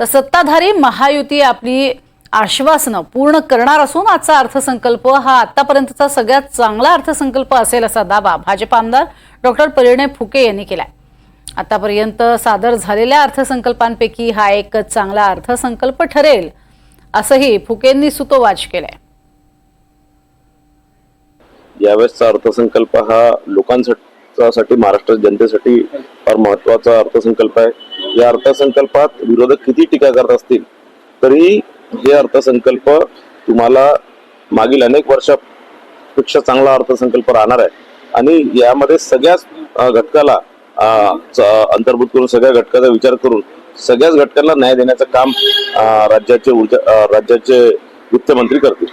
तर सत्ताधारी महायुती आपली आश्वासनं पूर्ण करणार असून आजचा अर्थसंकल्प हा आतापर्यंतचा सगळ्यात चांगला अर्थसंकल्प असेल असा दावा भाजप आमदार डॉक्टर परिणय फुके यांनी केलाय. आतापर्यंत सादर झालेल्या अर्थसंकल्पांपैकी हा एक चांगला अर्थसंकल्प ठरेल असंही फुकेंनी सुतोवाच केलंय. यावेळेसचा अर्थसंकल्प हा लोकांसाठी महाराष्ट्र जनतेसाठी फार महत्त्वाचा अर्थसंकल्प आहे. या अर्थसंकल्पात विरोधक किती टीका करत असतील तरी हे अर्थसंकल्प तुम्हाला मागील अनेक वर्षापेक्षा चांगला अर्थसंकल्प राहणार आहे. आणि यामध्ये सगळ्याच घटकाला अंतर्भूत करून सगळ्या घटकाचा विचार करून सगळ्याच घटकांना न्याय देण्याचं काम राज्याचे ऊर्जा राज्याचे वित्तमंत्री करतील.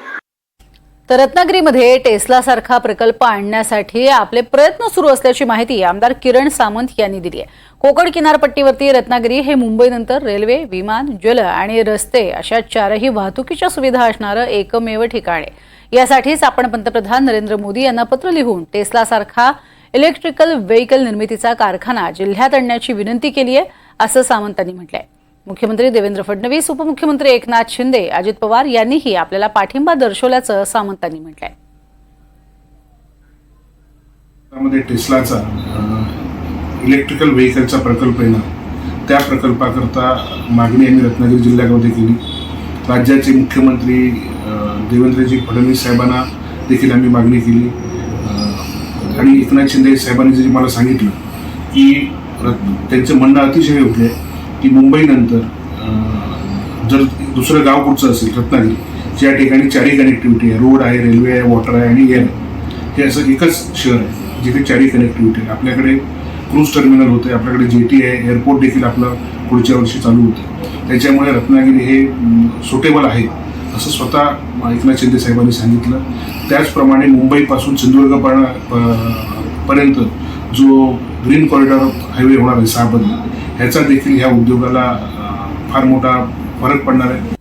तर रत्नागिरीमध्ये टेस्लासारखा प्रकल्प आणण्यासाठी आपले प्रयत्न सुरू असल्याची माहिती आमदार किरण सामंत यांनी दिली आहे. कोकण किनारपट्टीवरती रत्नागिरी हे मुंबईनंतर रेल्वे विमान जल आणि रस्ते अशा चारही वाहतुकीच्या सुविधा असणारं एकमेव ठिकाण आहे. यासाठीच आपण पंतप्रधान नरेंद्र मोदी यांना पत्र लिहून टेस्लासारखा इलेक्ट्रिकल व्हेकल निर्मितीचा कारखाना जिल्ह्यात आणण्याची विनंती केली आहे असं सामंतांनी आहे मुख्यमंत्री देवेंद्र फडणवीस उपमुख्यमंत्री एकनाथ शिंदे अजित पवार यांनीही आपल्याला पाठिंबा दर्शवल्याचं सामंतांनी म्हटलंय. त्यामध्ये टेस्लाचा इलेक्ट्रिकल व्हेकलचा प्रकल्प येणार त्या प्रकल्पाकरता मागणी आम्ही रत्नागिरी जिल्ह्यामध्ये केली. राज्याचे मुख्यमंत्री देवेंद्रजी फडणवीस साहेबांना देखील आम्ही मागणी केली. आणि एकनाथ शिंदे साहेबांनी जे मला सांगितलं की त्यांचं म्हणणं अतिशय योग्य आहे. की मुंबईनंतर जर दुसरं गाव कुठचं असेल रत्नागिरी ज्या ठिकाणी चारही कनेक्टिव्हिटी आहे रोड आहे रेल्वे आहे वॉटर आहे आणि एअर आहे हे असं एकच शहर आहे जिथे चारही कनेक्टिव्हिटी आहे. आपल्याकडे क्रूज टर्मिनल होते आपल्याकडे जेटी आहे एअरपोर्ट देखील आपलं पुढच्या वर्षी चालू होतं. त्याच्यामुळे रत्नागिरी हे सुटेबल आहे असं स्वतः एकनाथ शिंदे साहेबांनी सांगितलं. त्याचप्रमाणे मुंबईपासून सिंधुदुर्ग पर्यंत- पर्यंत जो ग्रीन कॉरिडॉर हायवे होणार आहे सहाबंद ह्याचा देखील ह्या उद्योगाला फार मोठा फरक पडणार आहे.